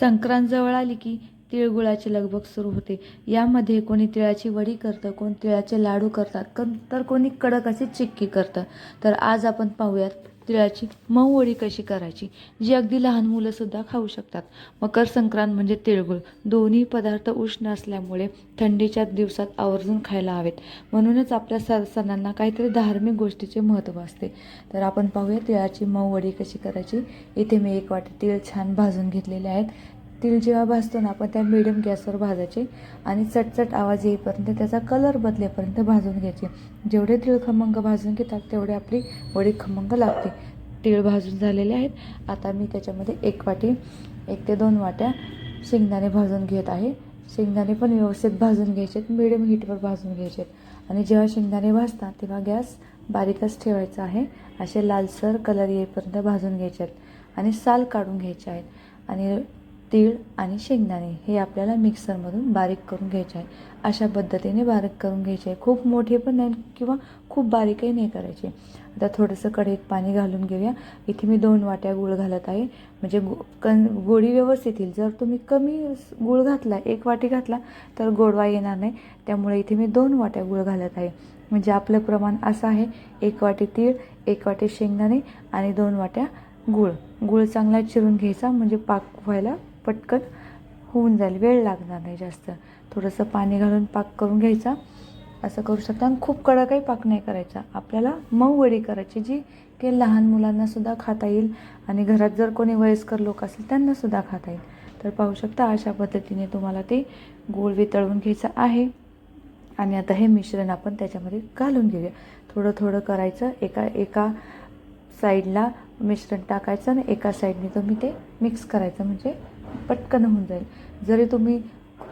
संक्रांत जवळ आली की तिळगुळाची लगबग सुरू होते. यामध्ये कोणी तिळाची वडी करतं कोण तिळाचे लाडू करतात कन तर कोणी कडक अशी चिक्की करतं. तर आज आपण पाहूयात तिळाची मऊवडी कशी करायची? जी अगदी लहान मुलंसुद्धा खाऊ शकतात. मकर संक्रांत म्हणजे तिळगुळ. दोन्ही पदार्थ उष्ण असल्यामुळे थंडीच्या दिवसात आवर्जून खायला हवेत. म्हणूनच आपल्या सर सणांना काहीतरी धार्मिक गोष्टीचे महत्त्व असते. तर आपण पाहूया तिळाची मऊवडी कशी करायची? इथे मी एक वाटी तिळ छान भाजून घेतलेले आहेत. तीळ जेव्हा भाजतो ना आपण त्या मिडियम गॅसवर भाजायचे आणि चटचट आवाज येईपर्यंत त्याचा कलर बदलेपर्यंत भाजून घ्यायचे. जेवढे तीळ खमंग भाजून घेतात तेवढे आपली वडी खमंग लागते. तीळ भाजून झालेले आहेत. आता मी त्याच्यामध्ये एक वाटी एक ते दोन वाट्या शेंगदाणे भाजून घेत आहे. शेंगदाणे पण व्यवस्थित भाजून घ्यायचे मिडियम हीटवर भाजून घ्यायचे आणि जेव्हा शेंगदाणे भाजतात तेव्हा गॅस बारीकच ठेवायचा आहे. असे लालसर कलर येईपर्यंत भाजून घ्यायचे आहेत आणि साल काढून घ्यायचे आहेत. आणि तीळ आणि शेंगदाणे हे आपल्याला मिक्सरमधून बारीक करून घ्यायचे आहे. अशा पद्धतीने बारीक करून घ्यायचे आहे. खूप मोठे पण नाही किंवा खूप बारीकही नाही करायचे. आता थोडंसं कढईत पाणी घालून घेऊया. इथे मी दोन वाट्या गूळ घालत आहे. म्हणजे गो कण गोडी व्यवस्थित येईल. जर तुम्ही कमी गूळ घातला एक वाटी घातला तर गोडवा येणार नाही. त्यामुळे इथे मी दोन वाट्या गूळ घालत आहे. म्हणजे आपलं प्रमाण असं आहे. एक वाटी तीळ एक वाटी शेंगदाणे आणि दोन वाट्या गूळ. गूळ चांगला चिरून घ्यायचा. म्हणजे पाक व्हायला पटकन होऊन जाईल. वेळ लागणार नाही जास्त. थोडंसं पाणी घालून पाक करून घ्यायचा. असं करू शकता. आणि खूप कडकही पाक नाही करायचा. आपल्याला मऊ वडी करायची जी की लहान मुलांनासुद्धा खाता येईल. आणि घरात जर कोणी वयस्कर लोक असेल त्यांनासुद्धा खाता येईल. तर पाहू शकता अशा पद्धतीने तुम्हाला ते गोळ वितळवून घ्यायचं आहे. आणि आता हे मिश्रण आपण त्याच्यामध्ये घालून घेऊया. थोडं थोडं करायचं. एका एका साईडला मिश्रण टाकायचं आणि एका साईडने तुम्ही ते मिक्स करायचं. म्हणजे पटकन होऊन जाईल. जरी तुम्ही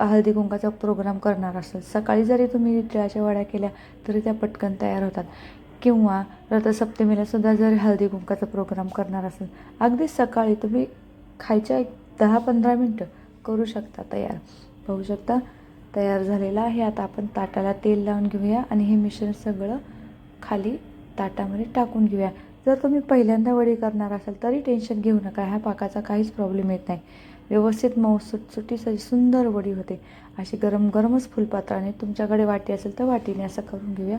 हळदी कुंकाचा प्रोग्राम करणार असाल सकाळी जरी तुम्ही तिळाच्या वड्या केल्या तरी त्या पटकन तयार होतात. किंवा रथसप्तमीला सुद्धा जर हळदी कुंकाचा प्रोग्राम करणार असेल अगदी सकाळी तुम्ही खायच्या एक दहा पंधरा मिनटं करू शकता तयार. पाहू शकता तयार झालेला आहे. आता आपण ताटाला तेल लावून घेऊया आणि हे मिश्रण सगळं खाली ताटामध्ये टाकून घेऊया. जर तुम्ही पहिल्यांदा वडी करणार असाल तरी टेन्शन घेऊ नका. ह्या पाकाचा काहीच प्रॉब्लेम येत नाही. व्यवस्थित मऊ सुटसुटीस अशी सुंदर वडी होते. अशी गरम गरमच फुलपात्राने तुमच्याकडे वाटी असेल तर वाटीने असं करून घेऊया.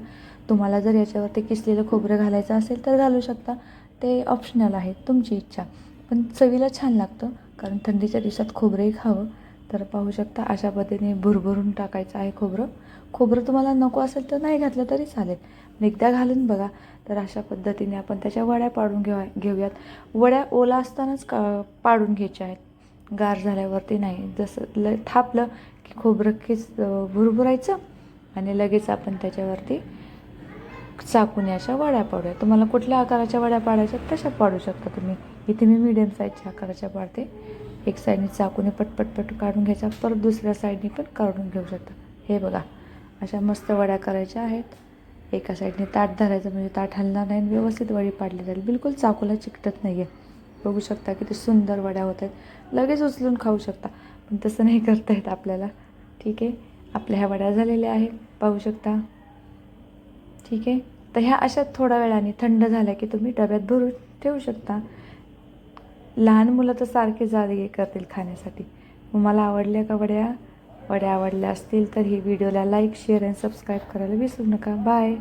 तुम्हाला जर याच्यावरती किसलेलं खोबरं घालायचं असेल तर घालू शकता. ते ऑप्शनल आहे तुमची इच्छा. पण चवीला छान लागतं कारण थंडीच्या दिवसात खोबरंही खावं. तर पाहू शकता अशा पद्धतीने भुरभुरून टाकायचं आहे खोबरं. खोबरं तुम्हाला नको असेल तर नाही घातलं तरी चालेल. एकदा घालून बघा. तर अशा पद्धतीने आपण त्याच्या वड्या पाडून घेऊया घेऊयात. वड्या ओला असतानाच का पाडून घ्यायच्या आहेत. गार झाल्यावरती नाही. जसं ल थापलं की खोबरं खिच भुरभुरायचं आणि लगेच आपण त्याच्यावरती चाकूने अशा वड्या पाडूया. तुम्हाला कुठल्या आकाराच्या वड्या पाडायच्या तशा पाडू शकता तुम्ही. इथे मी मिडियम साईजच्या आकाराच्या पाडते. एक साईडने चाकूने पटपट पट काढून घ्यायचा परत दुसऱ्या साईडने पण काढून घेऊ शकता. हे बघा अशा मस्त वड्या करायच्या आहेत. एका साईडने ताट धरायचं म्हणजे ताट हलणार नाही आणि व्यवस्थित वडी पाडली जाईल. बिलकुल चाकूला चिकटत नाही आहे बघू शकता किती सुंदर वड्या होत आहेत. लगेच उचलून खाऊ शकता. पण तसं नाही करता येत आपल्याला. ठीक आहे? आपल्या ह्या वड्या झालेल्या आहेत. पाहू शकता. ठीक आहे? तर ह्या अशा थोड्या वेळाने थंड झाल्या की तुम्ही डब्यात भरून ठेवू शकता. लहान मुलं तर सारखे जागे करतील खाण्यासाठी. मग मला आवडल्या का वड्या? वड्या आवडल्या असतील तर ही व्हिडिओला लाईक शेअर आणि सबस्क्राईब करायला विसरू नका. बाय